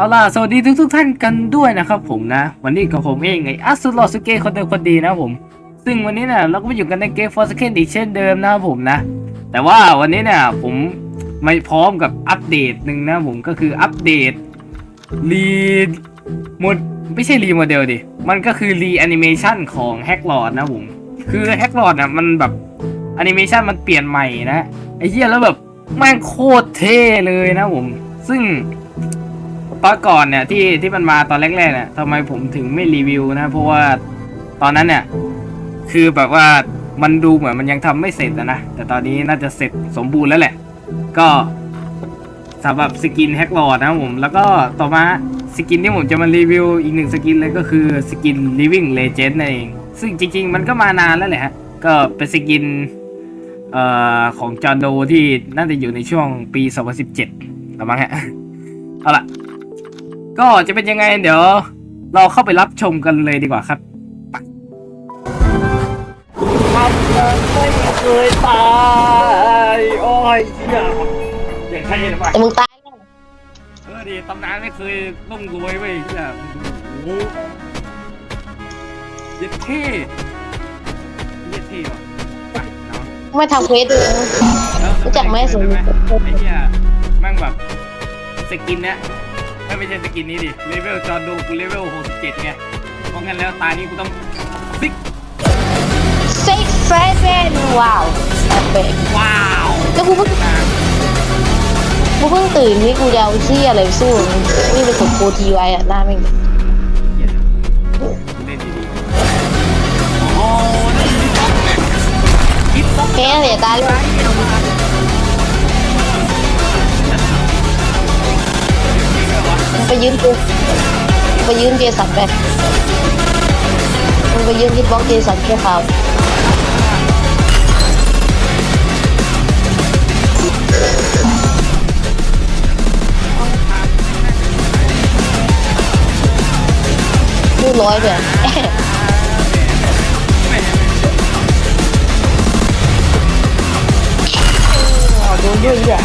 เอาล่ะ สวัสดีทุกทุกๆท่านกันด้วยนะครับผมนะ วันนี้กับผมเองไงอัสสุลอสุเกะคนเดิมคนดีนะผม ซึ่งวันนี้เนี่ยเราก็มาอยู่กันในเกมฟอร์สเคนอีกเช่นเดิมนะครับผมนะ แต่ว่าวันนี้เนี่ยผมไม่พร้อมกับอัปเดตหนึ่งนะผมก็คืออัปเดตรีโมดไม่ใช่รีโมเดลดิ มันก็คือรีแอนิเมชันของแฮกลอดนะผม คือแฮกลอดน่ะมันแบบแอนิเมชันมันเปลี่ยนใหม่นะไอ้เหี้ยแล้วแบบแม่งโคตรเท่เลยนะผม ซึ่ง ตอนก่อนเนี่ยที่ที่มันมาตอนแรกๆเนี่ยทำไมผมถึงไม่รีวิวนะ เพราะว่าตอนนั้นเนี่ย คือแบบว่ามันดูเหมือนมันยังทำไม่เสร็จอะนะ แต่ตอนนี้น่าจะเสร็จสมบูรณ์แล้วแหละ ก็สำหรับสกินแฮกลอดนะผม แล้วก็ต่อมาสกินที่ผมจะมารีวิวอีกหนึ่งสกินเลยก็คือสกิน Living Legend นั่นเอง ซึ่งจริง ๆ มันก็มานานแล้วแหละฮะ ก็เป็นสกินเอ่อของจอร์โดที่น่าจะอยู่ในช่วงปี 2017ละมั้งฮะ เอาล่ะ ก็จะเป็นยังไงเดี๋ยว เราเข้าไปรับชมกันเลยดีกว่าครับความรักไม่เคยตายโอ้ยเหี้ยอย่างใช่หรือเปล่าแต่มึงตายแล้วเออดีตำนานไม่เคยร่ำรวยเว้ยเหี้ยโอ้โหเย็ดเท่เย็ดเท่ว่ะไปน้องไม่ทำเควสด้วยนะแล้วรู้จักไหมสมไอ้เหี้ยแม่งแบบสกินเนี้ย ไม่ไม่ใช่สกินนี้ดิเลเวลจอดูกูเลเวล67ไงเพราะงั้นแล้วตานี้กูต้องซิกซิกเฟเนว้าวแอปเปิลว้าวแล้วกูเพิ่งนะกูเพิ่งตื่นนี่กูจะเอาที่อะไรไปสู้มึงนี่ไปกดโปรทีไว้อะหน้าไม่งเหี้ยเล่นดีๆโอ้นี่บล็อกคิดบล็อกแค่เสียตาเลยมึง ไปยืนกูมึงไปยืนเจสันไปมึงไปยืนที่บล็อกเจสันแค่เขาวพูดร้อยเลยเอาดูด้วยเนี่ย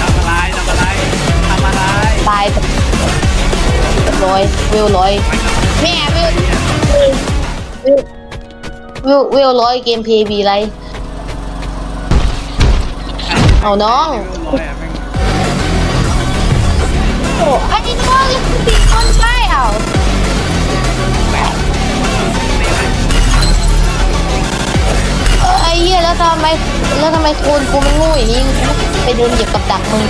ทำอะไรทำอะไรทำอะไรตายแบบเร้อยวิวร้อยแม่วิววิววิวร้อยเกมเพย์บีไรเอาน้องร้อยอะแม่งโอ้อันนี้น้องยังตีคนใช่เอาไอ้เหี้ยแล้วทำไมแล้วทำไมคนกูมันง่อย่างนี้ไปเดินเหยียบกับดักมึง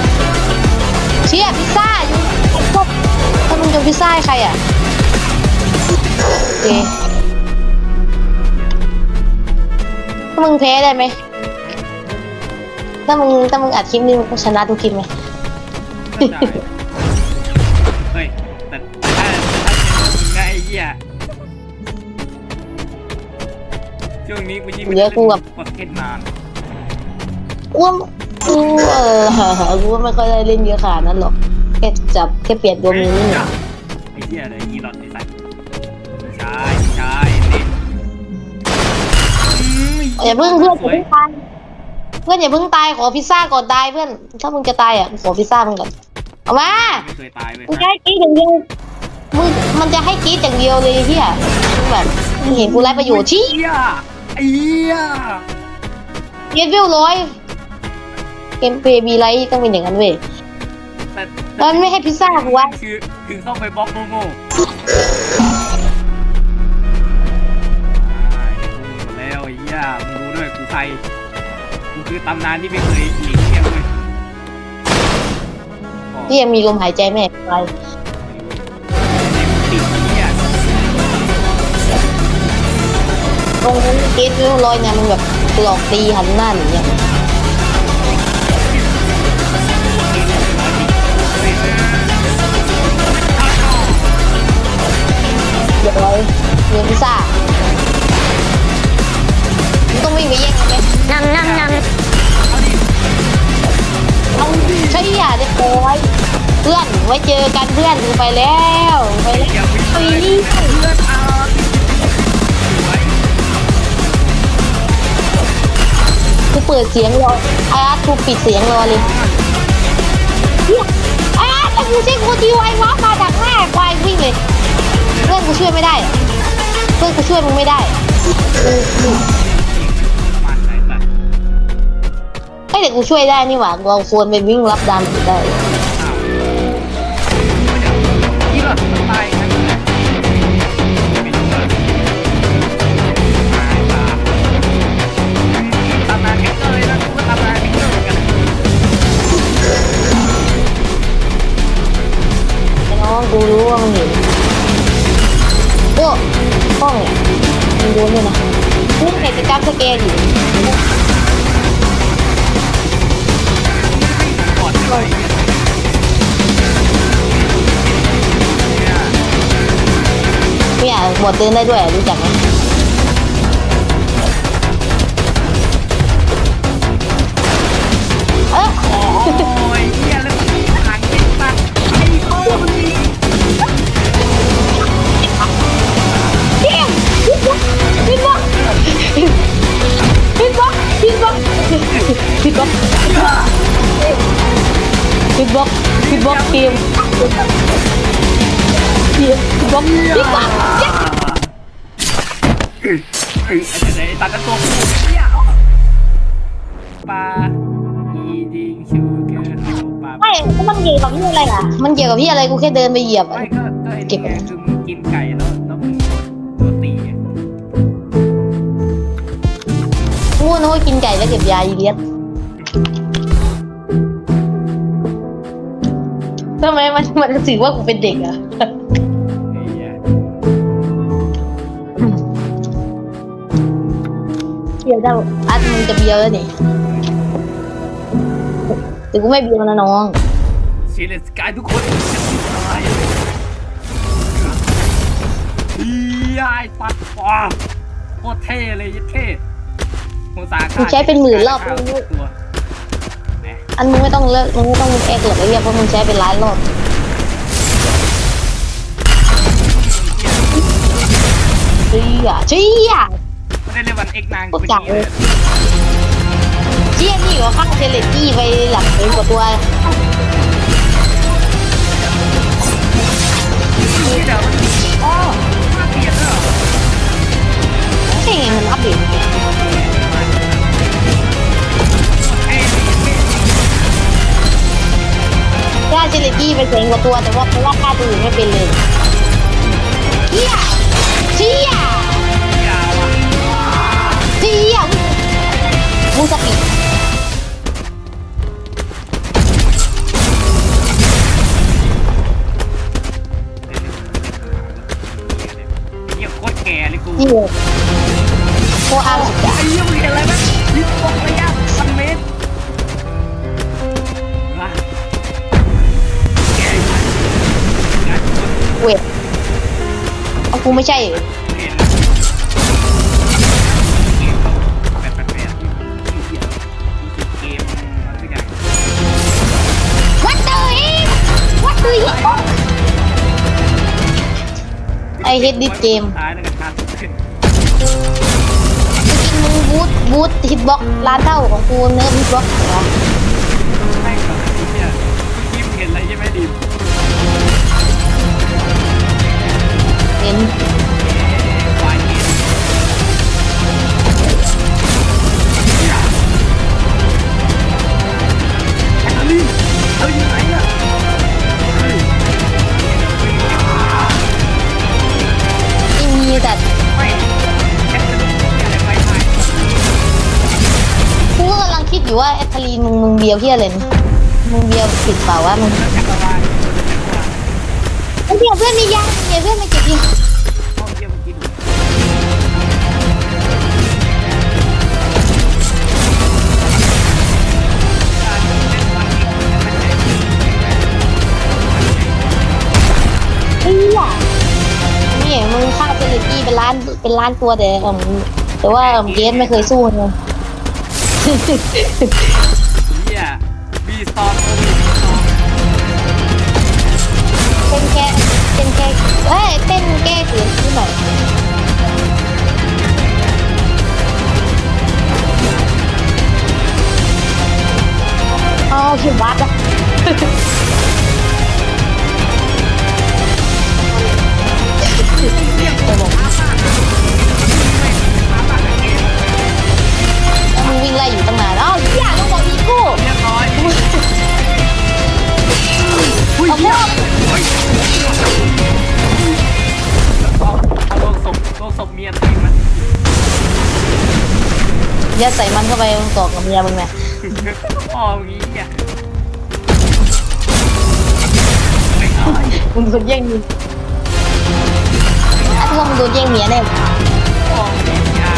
เชี่ยพิซซ่าอยู่พวกามึงจะพิซซ่าให้ใครอะโอเคถ้ามึงแพ้ได้ไหมถ้ามึงถ้ามึงอัดคลิปนี้มึงก็ชนะทุกคลิปไหมไม่ได้เฮ้ยแต่ถ้าถ้าเป็นมึงนะไอ้เหี้ยช่วงนี้กูยิ่งเดี๋ยวกูกับประเทศนานกูว่ากูเออกูว่าไม่ค่อยได้เล่นเยอะขนาดนั้นหรอกแค่จับแค่เปลี่ยนตัวมือนี่ไอ้เหี้ยเลยอีหลอดไอ้สัตว์ใช่ใช่เด็กอย่าเพิ่งเพื่อนอย่าเพิ่งตายเพื่อนอย่าเพิ่งตายขอพิซซ่าก่อนตายเพื่อน ถ้ามึงจะตายอะขอพิซซ่ามึงก่อนเอามาไม่เคยตายเว้ยมึงจะให้กรีดอย่างเดียวมึงมันจะให้กรีดอย่างเดียวเลยไอ้เฮียมึงแบบมึงเห็นกูไร้ประโยชน์ชี้เหี้ยไอ้เหี้ยเย็ดวิวร้อยเกมเพย์บีไรต้องเป็นอย่างนั้นเว้ยแต่ มันไม่ให้พิซซ่ากูวะคือคือเข้าไปบล็อกโง่ๆแล้วไอ้เหี้ยมึงรู้ด้วยกูใครกูคือตำนานที่ไม่เคยหลีกเลี่ยงเว้ยที่ยังมีลมหายใจไม่หายไปติดเหี้ยตรงนั้นเกตวิวร้อยเนี่ยมันแบบหลอกตีหันหน้าหนีเนี่ย อกันเพื่อนกูไปแล้วไปแล้วไปไปเลยนี่เพื่อนอาสวยกูเปิดเสียงรออาร์ตกูปิดเสียงรอเลยเฮียอาร์ตแต่กูใช้โคดีไววะมาดกูช่วายไม่ได้อะเพื่อนกูช่วยไม่ได้กูกูประมาณไหนแบบไอเด็กกูช่วยได้นี่หว่ากูเอาโคนไปวิ่งรับดามได้ หมดเดินได้ด้วยรู้จักไหมเออโอ้ยเฮียแล้วมันหางเด็กปัดไอ้โต้มันนี่เกมพิดบล็อกพิดบล็อกพิดบล็อกพิดบล็อกพิดบล็อกพิดบล็อกเกมเกมพิดบล็อกพิดบล็ อกเอ้ยไอ้ไอ้ตากันตัวกูเฮียปลาอีดิงชูเกอร์ปลาไม่มันเกี่ยวกับพี่อะไรล่ะ มันเกี่ยวกับพี่อะไรกูแค่เดินไปเหยียบไม่ก็ก็ไอ้นี่ไงคือมึงกินไก่แล้วแล้วมึงโดนตีไงกูนึกว่ากินไก่แล้วเก็บยาอีเลียสทำไมมันมันรู้สึกว่ากูเป็นเด็กอะ เบียวได้อัดมึงจะเบียวแล้วนี่แต่กูไม่เบียวนะน้องซีเลสกายทุกคนจะตายอีไอปัดปอโคตรเท่เลยยัดเท่โมซากูใช้เป็นหมื่นรอบตัวแหมอันมึงไม่ต้องเลิกมึงไม่ต้องเอ็กหรอกไอ้เหี้ยเพราะมึงใช้เป็นล้านรอบเชี่ยเชี่ย ไม่ได้เรียกวันเอ็กนางโคตรจังเลยเชี่ยนี่ก็ข้างเซเลตี้ไปหลังเป็นกว่าตัวนี่เดี๋ยวอ๋อมาเปลี่ยนแล้วเหรอใช่ไงมันอัปเดตเท่ดีเท่ค่าเซเลตี้ไปเจ๋งกว่าตัวแต่ว่าเพราะว่าค่าตัวอื่นไม่เป็นเลยเชี่ย งสปีดเหี้ยโคตรแก่เลยกูเชี่ยโคอาร์ไอ้เหี้ยมึงเห็นอะไรไหมยิงตกระยะพันเมตรว้าแก่ไปงานคนเวทเอากูไม่ใช่เหรอ เฮดดิสเกมตายในการขึ้นจริงๆมึงบูทบูทฮิตบ็อกล้านเท่าของกูเนิร์ฟฮิตบ็อกเหรอไม่หรอกไอ้เนี่ยยิ้มเห็นอะไรใช่ไหมดิมเห็น งมึงเบียวเพี้ยอะไรนะมึงเบียวผิดเปล่าวะมึงจักรวาลจักรวาลเดี๋ยวเพื่อนมียังเดี๋ยวเพื่อนมาเก็บยิงห้องเยี่ยมเมื่อกี้เล่นวันนี้ไม่ใช่เฮ้ยอะนี่มึงฆ่าเซเลตี้เป็นล้านเป็นล้านตัวแต่เอมแต่ว่าเอิ่มเกสไม่เคยสู้เลย บีสตอร์เป็นแค่เป็นแค่เอ้ยเป็นแก้เสียงนิดหน่อย ยัดใส่มันเข้าไปมึงตอกกับเมียมึงเนี่ยพ่ออย่างงี้อะไม่เอามึงโดนแย่งเมียอะถ้าว่ามึงโดนแย่งเมียแน่พ่ออย่างงี้อะ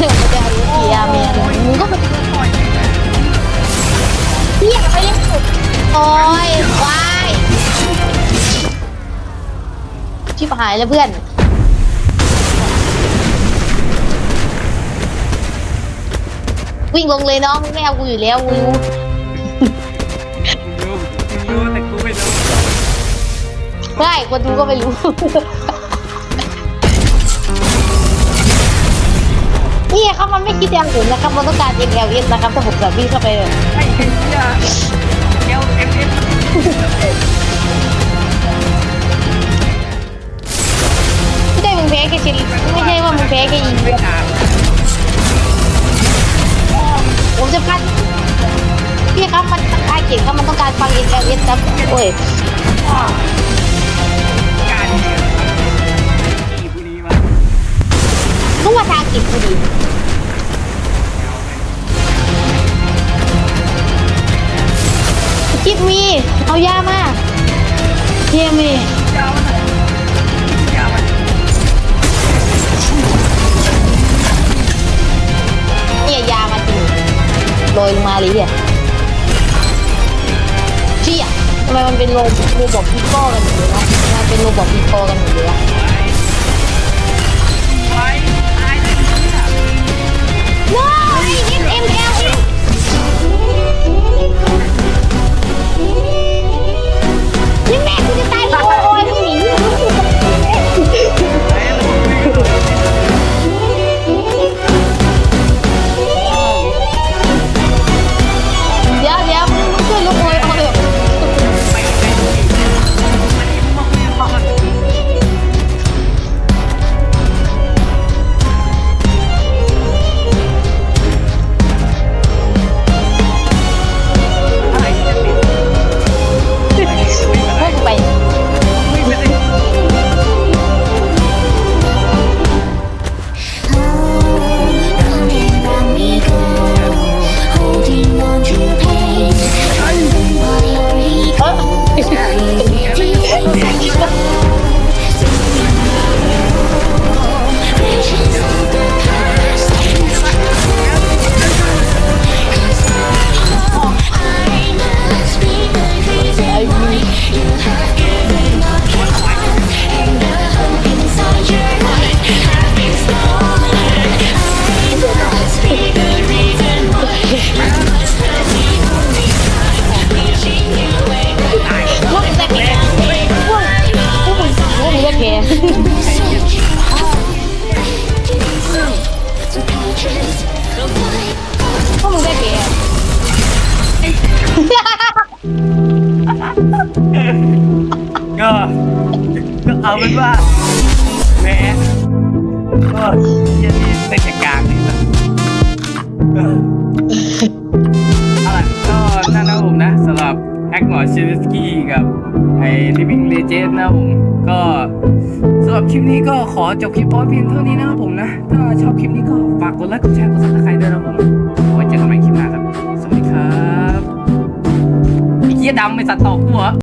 มึงจะเอาเมียเมียมึงก็ไปพ่ออย่างงี้เฮียไปยังสุดโอ้ยวายชิบหายแล้วเพื่อน วิ่งลงเลยน้องมึงไม่เอากูอยู่แล้วกูรู้มึงรู้มึงรู้แต่กูไม่รู้ไม่คนดูก็ไม่รู้ นี่ครับมันไม่คิดอย่างอื่นนะครับมันต้องการ MLS นะครับถ้าผมแบบวิ่งเข้าไปเลยไอ้เหี้ยเอลเอ็มเอ็มไม่ได้มึงแพ้แค่ชิลไม่ใช่ว่ามึงแพ้แค่ยิงเดีไม่ยวถาม ผมจะพัดพี่ครับมันต้องการเก่งครับมันต้องการฟัง MLS ครับโอ้ยพ่อการเองที่บุรีวะรู้ว่าทางกิจกูดีคิดมี เอายามาเยมีเนี่ยยา โรยลงมาเลยเนี่ยเชี่ยทำไมมันเป็นโรโรบอกพิโก้กันอยู่เลยวะทำไมเป็นโรบอกพิโก้กันอยู่เลยวะไว้ตายเลยเนี่ย No it's ML ก็เยันนี่เป็นจากกลางนี่นะเออเอาล่ะก็นั่นนะผมนะสำหรับแอคหมอชินสกี้กับไอ้ Living Legend นะผมก็สำหรับคลิปนี้ก็ขอจบคลิปพร้อเพียงเท่านี้นะครับผมนะ ถ้าชอบคลิปนี้ก็ฝากกดไลค์กดแชร์กดซับสไครต์ด้วยนะผมไว้เจอกันใหม่คลิปหน้าครับ สวัสดีครับไอ้เหี้ยดำไม่สัตว์ตอกกูเหรอ